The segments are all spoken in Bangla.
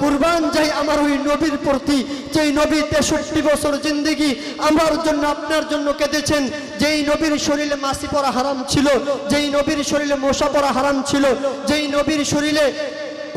কুরবান যাই আমার ওই নবীর প্রতি, যেই নবী তেষট্টি বছর জিন্দিগি আমার জন্য আপনার জন্য কেঁদেছেন, যেই নবীর শরীরে মাসি পরা হারাম ছিল, যেই নবীর শরীরে মশা পরা হারাম ছিল, যেই নবীর শরীরে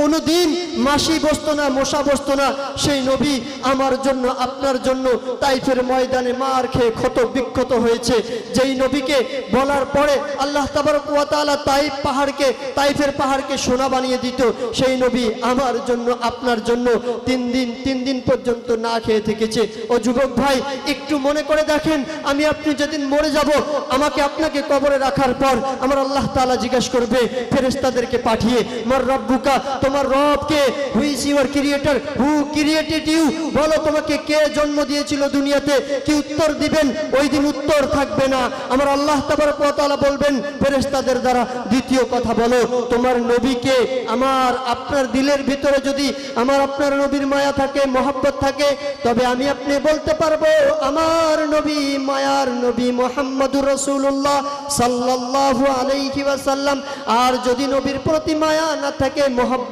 কোনোদিন মাসি বসতো না, মশা বসতো না, সেই নবী আমার জন্য, আপনার জন্য তাইফের ময়দানে মার খেয়ে ক্ষত বিক্ষত হয়েছে। যেই নবীকে বলার পরে আল্লাহ তাবারক ওয়া তাইফ পাহাড়কে, তাইফের পাহাড়কে সোনা বানিয়ে দিত। সেই নবী আমার জন্য, আপনার জন্য তিন দিন তিন দিন পর্যন্ত না খেয়ে থেকেছে। ও যুবক ভাই, একটু মনে করে দেখেন, আমি আপনি যেদিন মরে যাব, আমাকে আপনাকে কবরে রাখার পর আমার আল্লাহ তালা জিজ্ঞাসা করবে ফেরেস্তাদেরকে পাঠিয়ে, মোর রব্বুকা তোমার রবকে who is your creator who created you বলো তোমাকে কে জন্ম দিয়েছিল দুনিয়াতে? কি উত্তর দিবেন? ওই দিন উত্তর থাকবে না। আমার আল্লাহ তাবারক ওয়া তাআলা বলবেন, ফেরেশতাদের দ্বারা দ্বিতীয় কথা বলো, তোমার নবীকে আমার আপনার দিলের ভিতরে যদি আমার আপনার নবীর মায়া থাকে, মহব্বত থাকে, তবে আমি আপনি বলতে পারব, আমার নবী মায়ার নবী মোহাম্মদুর রসুল্লাহ সাল্লাল্লাহু আলাইহি ওয়াসাল্লাম। আর যদি নবীর প্রতি মায়া না থাকে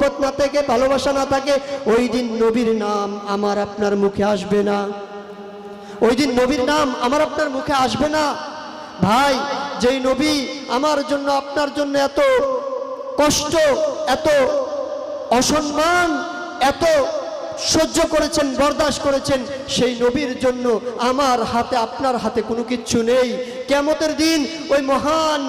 মহব্বত না থাকে, ভালোবাসা না থাকে, ওই দিন নবীর নাম আমার আপনার মুখে আসবে না। ওই দিন নবীর নাম আমার আপনার মুখে আসবে না। ভাই, যেই নবী আমার জন্য, আপনার জন্য এত কষ্ট, এত অসম্মান, এত সহ্য করেছেন, বরদাস্ত করেছেন, সেই নবীর জন্য আমার হাতে, আপনার হাতে কোনো কিচ্ছু নেই। কেমতের দিন ওই মহান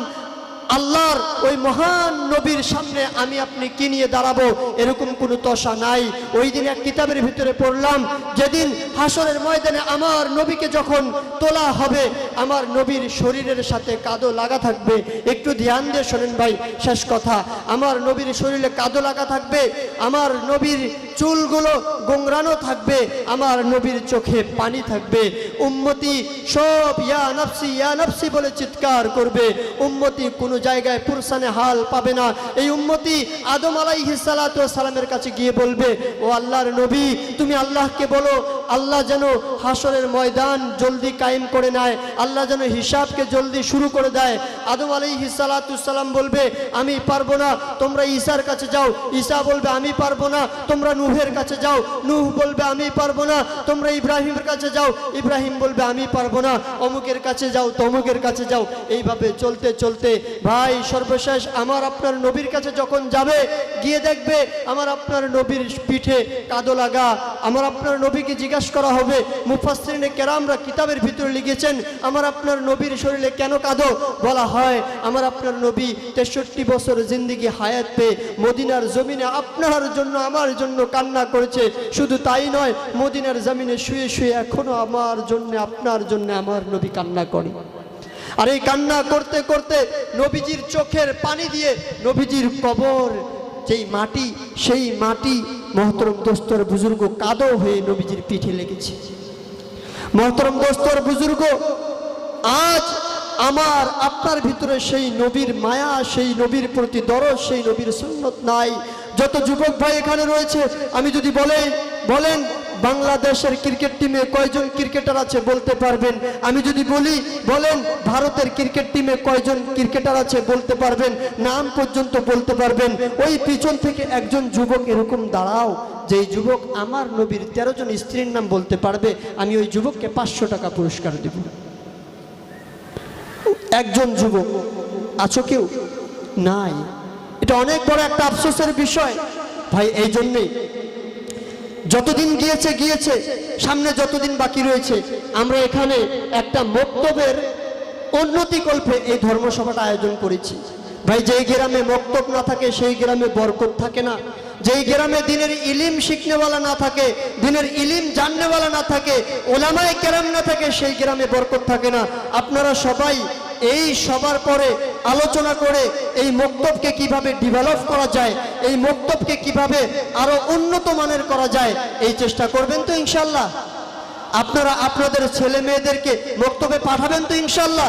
আল্লাহর ওই মহান নবীর সামনে আমি আপনি কি নিয়ে দাঁড়াবো? এরকম কোনো তশা নাই। ওই দিন এক কিতাবের ভিতরে পড়লাম, যেদিন হাসরের ময়দানে আমার নবীকে যখন তোলা হবে, আমার নবীর শরীরের সাথে কাদো লাগা থাকবে। একটু ধ্যান দিয়ে শোনেন ভাই, শেষ কথা, আমার নবীর শরীরে কাদো লাগা থাকবে, আমার নবীর চুলগুলো গোংরানো থাকবে, আমার নবীর চোখে পানি থাকবে। উম্মতি সব ইয়া নফসি, ইয়া নাফসি বলে চিৎকার করবে। উম্মতি কোনো জায়গায় পুরসানে হাল পাবে না। এই উম্মতি আদম আলাই সালামের কাছে গিয়ে বলবে, ও আল্লাহর নবী, তুমি আল্লাহকে বলো আল্লাহ যেন হাসরের ময়দান জলদি কায়েম করে নেয়, আল্লাহ যেন হিসাবকে জলদি শুরু করে দেয়। আদম আলাইহিস সালাতু সালাম বলবে, আমি পারব না, তোমরা ঈশার কাছে যাও। ঈশা বলবে, আমি পারব না, তোমরা নূহের কাছে যাও। নুহ বলবে, আমি পারব না, তোমরা ইব্রাহিমের কাছে যাও। ইব্রাহিম বলবে, আমি পারব না, অমুকের কাছে যাও, তমুকের কাছে যাও। এইভাবে চলতে চলতে, ভাই, সর্বশেষ আমার আপনার নবীর কাছে যখন যাবে, গিয়ে দেখবে আমার আপনার নবীর পিঠে কাদো লাগা। আমার আপনার নবীকে জিজ্ঞাসা করা হবে মুফাসরিনে কেরামরা কিতাবের ভিতরে লিখেছেন, আমার আপনার নবীর শরীরে কেন কাঁদো? বলা হয়, আমার আপনার নবী তেষট্টি বছর জিন্দিগি হায়াত পেয়ে মদিনার জমিনে আপনার জন্য আমার জন্য কান্না করেছে। শুধু তাই নয়, মদিনার জমিনে শুয়ে শুয়ে এখনও আমার জন্য, আপনার জন্য আমার নবী কান্না করে। আর এই কান্না করতে করতে নবীজির চোখের পানি দিয়ে নবীজির কবর, যেই মাটি, সেই মাটি মহতরম দোস্তর বুজুর্গ কাদো হয়ে নবীজির পিঠে লেগেছে। মহতরম দোস্তর বুজুর্গ, আজ আমার আপনার ভিতরে সেই নবীর মায়া, সেই নবীর প্রতি দরজ সেই নবীর সুন্নত নাই। যত যুবক ভাই এখানে রয়েছে, আমি যদি বলেন বলেন বাংলাদেশের ক্রিকেট টিমে কয়জন ক্রিকেটার আছে বলতে পারবেন? আমি যদি বলি, বলেন ভারতের ক্রিকেট টিমে কয়জন ক্রিকেটার আছে বলতে পারবেন? নাম পর্যন্ত বলতে পারবেন। ওই পিছন থেকে একজন যুবক এরকম, দাঁড়াও, যেই যুবক আমার নবীর তেরো জন স্ত্রীর নাম বলতে পারবে, আমি ওই যুবককে পাঁচশো টাকা পুরস্কার দেব। একজন যুবক, আছো কেউ? নাই। এটা অনেক বড় একটা আফসোসের বিষয়। ভাই এই জন্যেই যতদিন গিয়েছে গিয়েছে। সামনে যতদিন বাকি রয়েছে, আমরা এখানে একটা মক্তবের উন্নতিকল্পে এই ধর্মসভাটা আয়োজন করেছি। ভাই, যেই গ্রামে মক্তব না থাকে, সেই গ্রামে বরকত থাকে না। যেই গ্রামে দিনের ইলিম শিখনেওয়ালা না থাকে, দিনের ইলিম জাননেওয়ালা না থাকে, ওলামায় কেরাম না থাকে, সেই গ্রামে বরকত থাকে না। আপনারা সবাই এই সবার পরে আলোচনা করে এই মক্তবকে কীভাবে ডেভেলপ করা যায়, এই মক্তবকে কীভাবে আরও উন্নত মানের করা যায়, এই চেষ্টা করবেন তো ইনশাল্লাহ আপনারা আপনাদের ছেলে মেয়েদেরকে মক্তবে পাঠাবেন তো ইনশাল্লাহ